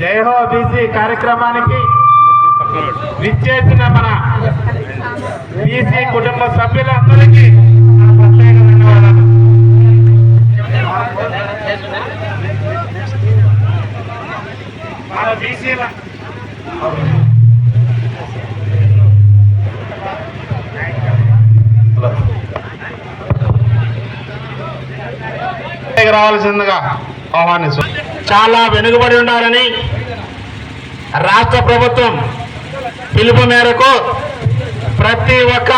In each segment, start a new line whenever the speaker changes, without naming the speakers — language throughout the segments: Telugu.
జై హో బీసీ కార్యక్రమానికి విచ్చేసిన మన బీసీ కుటుంబ సభ్యులందరికీ ప్రత్యేక ధన్యవాదాలు. మన బీసీల రావాల్సిందిగా ఆహ్వానిస్తు చాలా వెనుకబడి ఉండాలని రాష్ట్ర ప్రభుత్వం పిలుపు మేరకు ప్రతి ఒక్క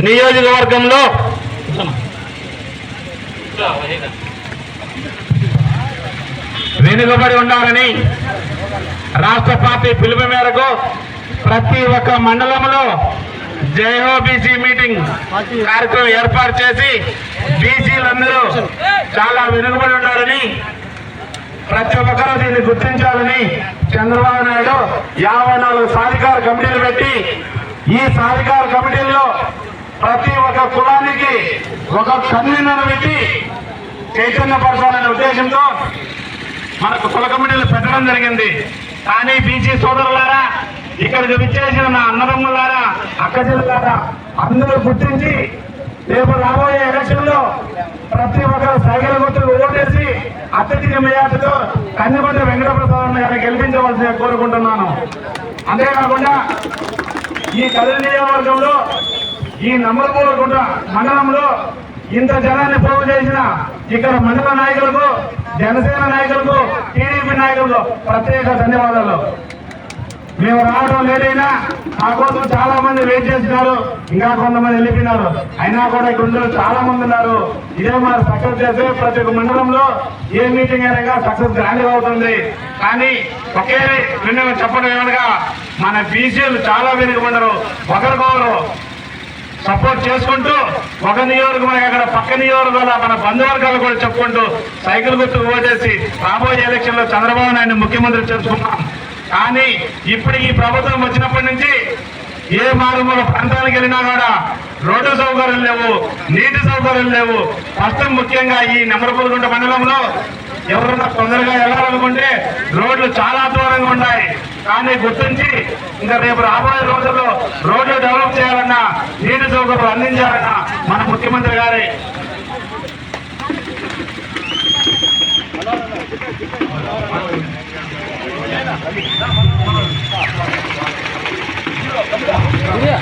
నియోజకవర్గంలో వెనుకబడి ఉండాలని రాష్ట్ర పార్టీ పిలుపు మేరకు ప్రతి ఒక్క మండలంలో జయహో బీసీ మీటింగ్ కార్యక్రమం ఏర్పాటు చేసి బీసీలందరూ చాలా వెనుకబడి ఉన్నారని ప్రతి ఒక్కరూ దీన్ని గుర్తించాలని చంద్రబాబు నాయుడు యాభై నాలుగు సాధికార కమిటీలు పెట్టి ఈ సాధికార కమిటీల్లో ప్రతి ఒక్క కులానికి ఒక కన్వీనర్ పెట్టి చైతన్యపరచాలనే ఉద్దేశంతో మనకు కుల కమిటీలు పెట్టడం జరిగింది. కానీ బీసీ సోదరులారా ఇక్కడికి విచ్చేసిన నా అన్నదమ్ములారా అక్కజిల్లారా అందరూ గుర్తించి రేపు రాబోయే ఎలక్షన్లో ప్రతి ఒక్కరు సైకిల్ గుర్తులు ఓటేసి అత్యధిక మేయాటతో కన్నెకొండ వెంకటప్రసాద్ గారిని గెలిపించవలసి కోరుకుంటున్నాను. అంతేకాకుండా ఈ కదిరి నియోజకవర్గంలో ఈ నమ్మకూడకుంట మండలంలో ఇంత జనాన్ని పోగు చేసిన ఇక్కడ మండల నాయకులకు జనసేన నాయకులకు టీడీపీ నాయకులకు ప్రత్యేక ధన్యవాదాలు. మేము రావడం లేదైనా మా కోసం చాలా మంది వెయిట్ చేస్తున్నారు. ఇంకా కొంతమంది వెళ్ళిపోయినారు. అయినా కూడా ఇక్కడ ఉన్న చాలా మంది ఉన్నారు. ఇదే మరి సక్సెస్ చేస్తే ప్రతి ఒక్క మండలంలో ఏ మీటింగ్ అయినా సక్సెస్ గ్రాండ్ అవుతుంది. కానీ ఒకే విన్న చెప్పడం ఏమనగా మన బీసీలు చాలా వెనుకబడ్డారు ఒకరికొకరు సపోర్ట్ చేసుకుంటూ ఒక నియోజకవర్గం అక్కడ పక్క నియోజకవర్గాల మన బంధువర్గాలు కూడా చెప్పుకుంటూ సైకిల్ గుర్తు ఓటేసి రాబోయే ఎలక్షన్లో చంద్రబాబు నాయుడు ముఖ్యమంత్రి చేసుకున్నాం కానీ ఇప్పుడు ఈ ప్రభుత్వం వచ్చినప్పటి నుంచి ఏ మారుమూల ప్రాంతానికి వెళ్ళినా కూడా రోడ్డు సౌకర్యాలు లేవు నీటి సౌకర్యాలు లేవు. ప్రస్తుతం ముఖ్యంగా ఈ నెమరపూలగుంట మండలంలో ఎవరన్నా తొందరగా వెళ్ళాలనుకుంటే రోడ్లు చాలా దూరంగా ఉన్నాయి కానీ గుర్తించి ఇంకా రేపు రాబోయే రోజుల్లో రోడ్లు డెవలప్ చేయాలన్నా నీటి సౌకర్యం అందించాలన్నా మన ముఖ్యమంత్రి గారి.
இல்லையா